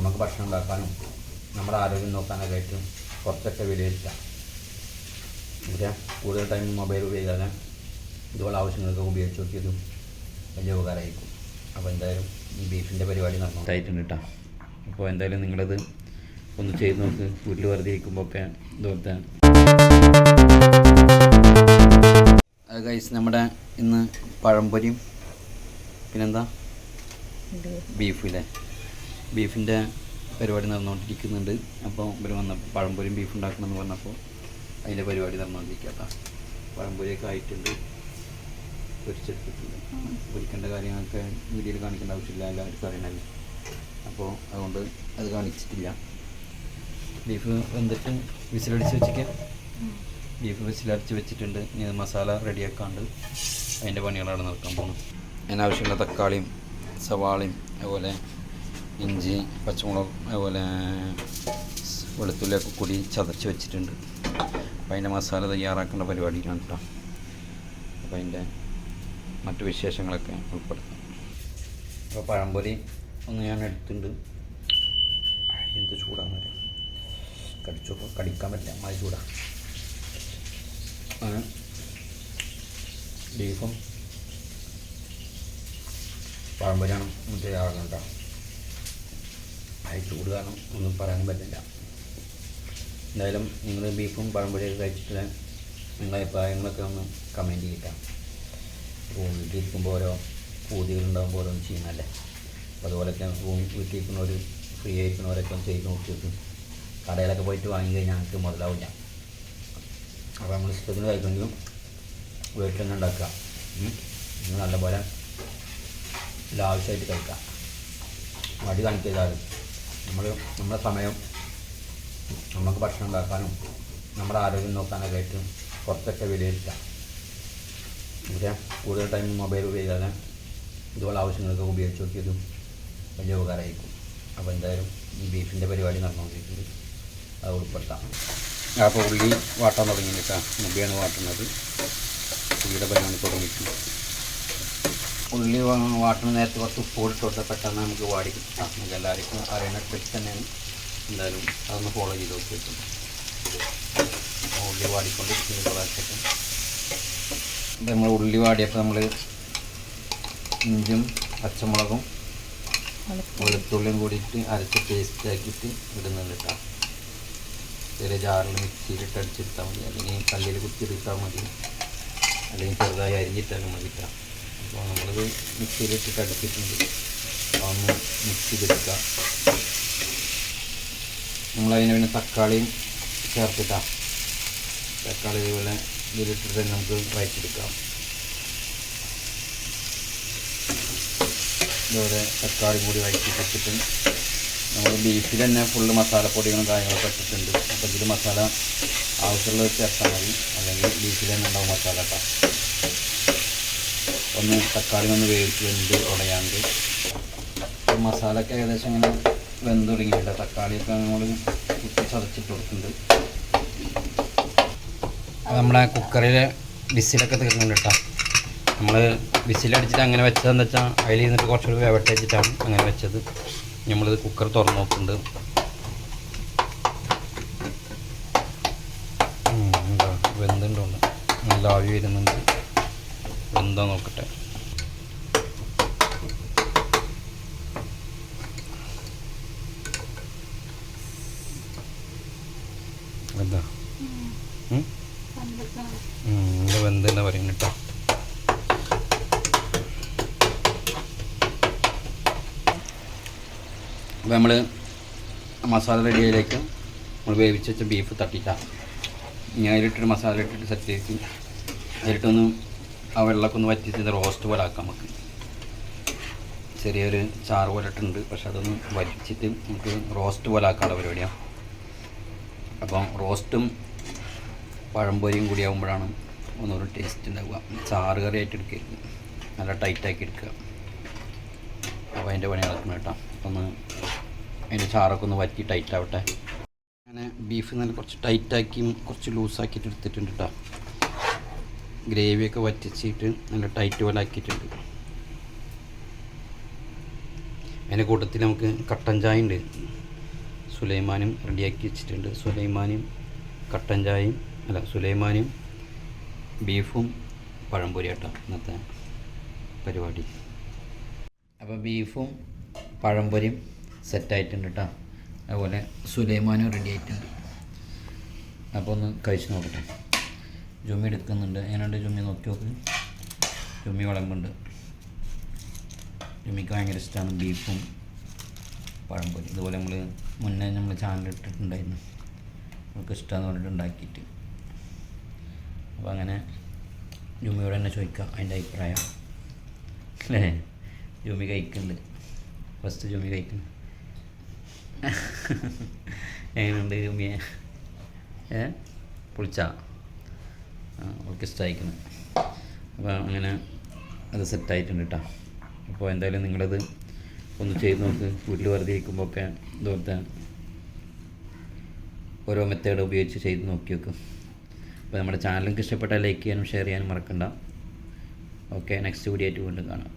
നമുക്ക് ഭക്ഷണം ഉണ്ടാക്കാനും നമ്മുടെ ആരോഗ്യം നോക്കാനൊക്കെ ആയിട്ടും കുറച്ചൊക്കെ വിലയിരുത്താം പക്ഷേ കൂടുതൽ ടൈം മൊബൈൽ ഉപയോഗിക്കാതെ ഇതുപോലെ ആവശ്യങ്ങൾക്ക് ഉപയോഗിച്ച് നോക്കിയതും വലിയ ഉപകാരമായിരിക്കും. അപ്പോൾ എന്തായാലും ഈ ബീഫിന്റെ പരിപാടി നടന്നുണ്ടായിട്ടുണ്ട് കേട്ടോ അപ്പോൾ എന്തായാലും നിങ്ങളത് ഒന്ന് ചെയ്ത് നോക്ക്. വീട്ടിൽ വെറുതെ ഇരിക്കുമ്പോൾ ഒക്കെ ഇതുപോലത്തെ ഗൈസ് നമ്മുടെ ഇന്ന് പഴംപൊരിയും. പിന്നെന്താ? ബീഫില്ലേ ബീഫിന്റെ പരിപാടി നടന്നുകൊണ്ടിരിക്കുന്നുണ്ട്. അപ്പോൾ ഇവർ വന്ന പഴംപൊരിയും ബീഫ് ഉണ്ടാക്കണമെന്ന് പറഞ്ഞപ്പോൾ അതിന്റെ പരിപാടി നടന്നുകൊണ്ടിരിക്കുക പഴംപൊരിയൊക്കെ ആയിട്ടുണ്ട്. പൊരിച്ചെടുത്തിട്ടുണ്ട്. പൊരിക്കേണ്ട കാര്യങ്ങളൊക്കെ വീഡിയോയിൽ കാണിക്കേണ്ട ആവശ്യമില്ല. എല്ലാവർക്കും അറിയണമല്ലോ. അപ്പോൾ അതുകൊണ്ട് അത് കാണിച്ചിട്ടില്ല. ബീഫ് വെന്തിട്ട് വിസിലടിച്ച് വെച്ചിട്ട് ബീഫ് വിസിലടിച്ച് വെച്ചിട്ടുണ്ട്. ഇനി മസാല റെഡിയാക്കാണ്ട് അതിന്റെ പണികളാണ് നടക്കാൻ പോകുന്നത് അതിനാവശ്യമുള്ള തക്കാളിയും സവാളയും അതുപോലെ ഇഞ്ചി പച്ചമുളക് അതുപോലെ വെളുത്തുള്ളിയൊക്കെ കൂടി ചതച്ച് വെച്ചിട്ടുണ്ട്. അപ്പോൾ അതിന്റെ മസാല തയ്യാറാക്കേണ്ട പരിപാടിയിലാണ് കേട്ടോ അപ്പോൾ അതിന്റെ മറ്റു വിശേഷങ്ങളൊക്കെ ഉൾപ്പെടുത്താം. അപ്പോൾ പഴംപൊരി ഒന്ന് ഞാൻ എടുത്തിട്ടുണ്ട്. എന്ത് ചൂടാന്ന് വരെ കടിച്ചു കടിക്കാൻ പറ്റില്ല. മഴ ചൂടാ. ബീഫും പഴംപൊരിയാണ് തയ്യാറാക്കണം അത് ചൂട് കാരണം ഒന്നും പറയാനും പറ്റില്ല. എന്തായാലും നിങ്ങൾ ബീഫും പഴംപൊടിയൊക്കെ കഴിച്ചിട്ട് നിങ്ങളുടെ അഭിപ്രായങ്ങളൊക്കെ ഒന്ന് കമന്റ് ചെയ്യിക്കാം. റൂം വീട്ടിലിരിക്കുമ്പോൾ ഓരോ പൂതികളുണ്ടാകുമ്പോൾ ഓരോന്ന് ചെയ്യുന്നതല്ലേ? അപ്പോൾ അതുപോലെയൊക്കെ റൂം വീട്ടിലിരിക്കുന്നവർ ഫ്രീ ആയിരിക്കുന്നവരൊക്കെ ഒന്ന് ചെയ്ത് നോക്കിയിട്ട് കടയിലൊക്കെ പോയിട്ട് വാങ്ങി കഴിഞ്ഞാൽ ഞങ്ങൾക്ക് മുതലാവില്ല. അപ്പോൾ നമ്മൾ ഇഷ്ടത്തിന് കഴിക്കുമെങ്കിലും വീട്ടിൽ തന്നെ ഉണ്ടാക്കുക. നല്ലപോലെ ലാവശ്യമായിട്ട് കഴിക്കാം മടി കാണിക്കരുത് നമ്മൾ നമ്മുടെ സമയം നമുക്ക് ഭക്ഷണം ഉണ്ടാക്കാനും നമ്മുടെ ആരോഗ്യം നോക്കാനൊക്കെ ആയിട്ട് കുറച്ചൊക്കെ വിലയിരുത്താം പക്ഷേ കൂടുതൽ ടൈം മൊബൈൽ ഉപയോഗിക്കാതെ ഇതുപോലെ ആവശ്യങ്ങൾക്ക് ഉപയോഗിച്ച് നോക്കിയതും വലിയ ഉപകാരമായിരിക്കും. അപ്പോൾ എന്തായാലും ഈ ബീഫിന്റെ പരിപാടി നടന്നുകൊണ്ടിരിക്കുന്നത് അത് ഉൾപ്പെടുത്താം. അപ്പോൾ ഉള്ളി വാട്ടാൻ തുടങ്ങിയിട്ടാണ്. മുബിയാണ് വാട്ടുന്നത്. ഉള്ളിയുടെ പരിപാടി തുടങ്ങിയിട്ടുണ്ട്. ഉള്ളി വാ- വാട്ടുന്ന നേരത്തെ കുറച്ച് ഉപ്പ് ഇട്ടോട്ട് പെട്ടെന്ന് നമുക്ക് വാടി കിട്ടാം. നമുക്ക് എല്ലാവർക്കും അറിയുന്ന ട്രിക്ക് തന്നെയാണ്. എന്തായാലും അതൊന്ന് ഫോളോ ചെയ്ത് നോക്കി വെക്കും ഉള്ളി വാടിക്കൊണ്ട് ഇപ്പം നമ്മൾ ഉള്ളി വാടിയപ്പോൾ നമ്മൾ ഇഞ്ചും പച്ചമുളകും വെളുത്തുള്ളിയും കൂടിയിട്ട് അരച്ച് പേസ്റ്റ് ആക്കിയിട്ട് ഇടുന്നുണ്ട് കേട്ടോ. ചെറിയ ജാറിൽ മിക്സിയിലിട്ട് അടിച്ചെടുത്താൽ മതി. അല്ലെങ്കിൽ കല്ലിൽ കുത്തിയെടുത്താൽ മതി. അല്ലെങ്കിൽ ചെറുതായി അരിഞ്ഞിട്ടാലും മതി കേട്ടോ. അപ്പോൾ നമ്മളിത് മിക്സിയിലിട്ടിട്ട് അപ്പോൾ ഒന്ന് മിക്സ് ചെയ്തെടുക്കുക. നമ്മളതിന് പിന്നെ തക്കാളിയും ചേർത്തിട്ടാ. തക്കാളി ഇതുപോലെ ഇതിലിട്ടിട്ട് തന്നെ നമുക്ക് വഴറ്റിയെടുക്കാം ഇതുപോലെ തക്കാളി കൂടി വഴറ്റി വെച്ചിട്ട് നമ്മൾ ബീഫിൽ തന്നെ ഫുള്ള് മസാലപ്പൊടികളും കാര്യങ്ങളൊക്കെ ഇട്ടിട്ടുണ്ട്. അപ്പോൾ ഇതിൽ മസാല ആവശ്യമുള്ളത് ചേർത്താൽ മതി. അല്ലെങ്കിൽ ബീഫിൽ തന്നെ ഉണ്ടാവും മസാല കേട്ടോ ഒന്ന് തക്കാളി ഒന്ന് വെന്ത് ഉടയാണ്ട്. മസാലയൊക്കെ ഏകദേശം ഇങ്ങനെ വെന്ത് തുടങ്ങിയിട്ടുണ്ട്. തക്കാളിയൊക്കെ നമ്മൾ കുത്തി ചതച്ചിട്ട് കൊടുക്കുന്നുണ്ട്. നമ്മുടെ കുക്കറിലെ വിസിലൊക്കെ തീർന്നുണ്ട് കേട്ടോ. നമ്മൾ വിസിലടിച്ചിട്ട് അങ്ങനെ വെച്ചതെന്ന് വെച്ചാൽ അതിൽ ഇരുന്നിട്ട് കുറച്ചുകൂടി വേവട്ടെ വെച്ചിട്ടാണ് അങ്ങനെ വെച്ചത്. നമ്മളിത് കുക്കർ തുറന്ന് നോക്കുന്നുണ്ട്. വെന്തുണ്ടോ നല്ല ആവി വരുന്നുണ്ട്. വെന്താ നോക്കട്ടെ? എന്താ? ഇത് കേട്ടോ? അപ്പോൾ നമ്മൾ മസാല റെഡിയിലേക്ക് നമ്മൾ വേവിച്ച് വെച്ച ബീഫ് തട്ടിക്കാം ഇനി അതിലിട്ടൊരു മസാല ഇട്ടിട്ട് സെറ്റ് ചെയ്ത് അതിലിട്ടൊന്ന് ആ വെള്ളമൊക്കെ ഒന്ന് വറ്റിച്ച് റോസ്റ്റ് പോലെ ആക്കാം നമുക്ക്. ചെറിയൊരു ചാറ് പോലെ ഇട്ടുണ്ട് പക്ഷെ അതൊന്ന് വറ്റിച്ചിട്ട് നമുക്ക് റോസ്റ്റ് പോലെ ആക്കാനുള്ള പരിപാടിയാണ് അപ്പം റോസ്റ്റും പഴംപൊരിയും കൂടി ആകുമ്പോഴാണ് ഒന്നൊരു ടേസ്റ്റ് ഉണ്ടാവുക. ചാറ് കറി ആയിട്ട് എടുക്കരുത്. നല്ല ടൈറ്റാക്കി എടുക്കുക. അപ്പോൾ അതിന്റെ പണി നടക്കണം കേട്ടോ. ഒന്ന് അതിന്റെ ചാറൊക്കെ ഒന്ന് വറ്റി ടൈറ്റാവട്ടെ അങ്ങനെ ബീഫ് നല്ല കുറച്ച് ടൈറ്റാക്കിയും കുറച്ച് ലൂസാക്കിയിട്ട് എടുത്തിട്ടുണ്ട് കേട്ടോ. ഗ്രേവിയൊക്കെ വറ്റിച്ചിട്ട് നല്ല ടൈറ്റ് പോലെ ആക്കിയിട്ടുണ്ട്. അതിന്റെ കൂട്ടത്തിൽ നമുക്ക് കട്ടൻ ചായ ഉണ്ട്. സുലൈമാനും റെഡിയാക്കി വെച്ചിട്ടുണ്ട്. സുലൈമാനും കട്ടൻ ചായയും അല്ല സുലൈമാനും ബീഫും പഴംപൊരി ആട്ടോ ഇന്നത്തെ പരിപാടി. അപ്പോൾ ബീഫും പഴംപൊരിയും സെറ്റായിട്ടുണ്ട് കേട്ടോ അതുപോലെ സുലൈമാനും റെഡി ആയിട്ടുണ്ട്. അപ്പോൾ ഒന്ന് കഴിച്ചു നോക്കട്ടെ. ജുമ്മി എടുക്കുന്നുണ്ട്. എങ്ങനെയുണ്ട് ജുമ്മി നോക്കി നോക്ക്. ജുമ്മി വിളമ്പുണ്ട്. ജുമ്മിക്ക് ഭയങ്കര ഇഷ്ടമാണ് ബീഫും പഴംപൊരി. ഇതുപോലെ നമ്മൾ മുന്നേ നമ്മൾ ചാനൽ ഇട്ടിട്ടുണ്ടായിരുന്നു. നമുക്ക് ഇഷ്ടമെന്ന് പറഞ്ഞിട്ട് ഉണ്ടാക്കിയിട്ട്. അപ്പോൾ അങ്ങനെ ജുമ്മിയോട് തന്നെ ചോദിക്കാം അതിന്റെ അഭിപ്രായം. അല്ലേ? ജുമി കഴിക്കുന്നുണ്ട്. ഫസ്റ്റ് ജുമി കഴിക്കുന്നു. എങ്ങനെയുണ്ട് ജുമ്മിയെ. ഏ? പൊളിച്ച? ആ അയക്കുന്നത് അപ്പോൾ അങ്ങനെ അത് സെറ്റായിട്ടുണ്ട് കേട്ടോ അപ്പോൾ എന്തായാലും നിങ്ങളത് ഒന്ന് ചെയ്ത് നോക്ക്. വീട്ടിൽ വെറുതെ ഇരിക്കുമ്പോൾ ഒക്കെ ഇതുപോലത്തെ ഓരോ മെത്തേഡ് ഉപയോഗിച്ച് ചെയ്ത് നോക്കി നോക്കും. അപ്പോൾ നമ്മുടെ ചാനൽ ഇഷ്ടപ്പെട്ടാൽ ലൈക്ക് ചെയ്യാനും ഷെയർ ചെയ്യാനും മറക്കണ്ട. ഓക്കെ നെക്സ്റ്റ് വീഡിയോ ആയിട്ട് വീണ്ടും കാണാം.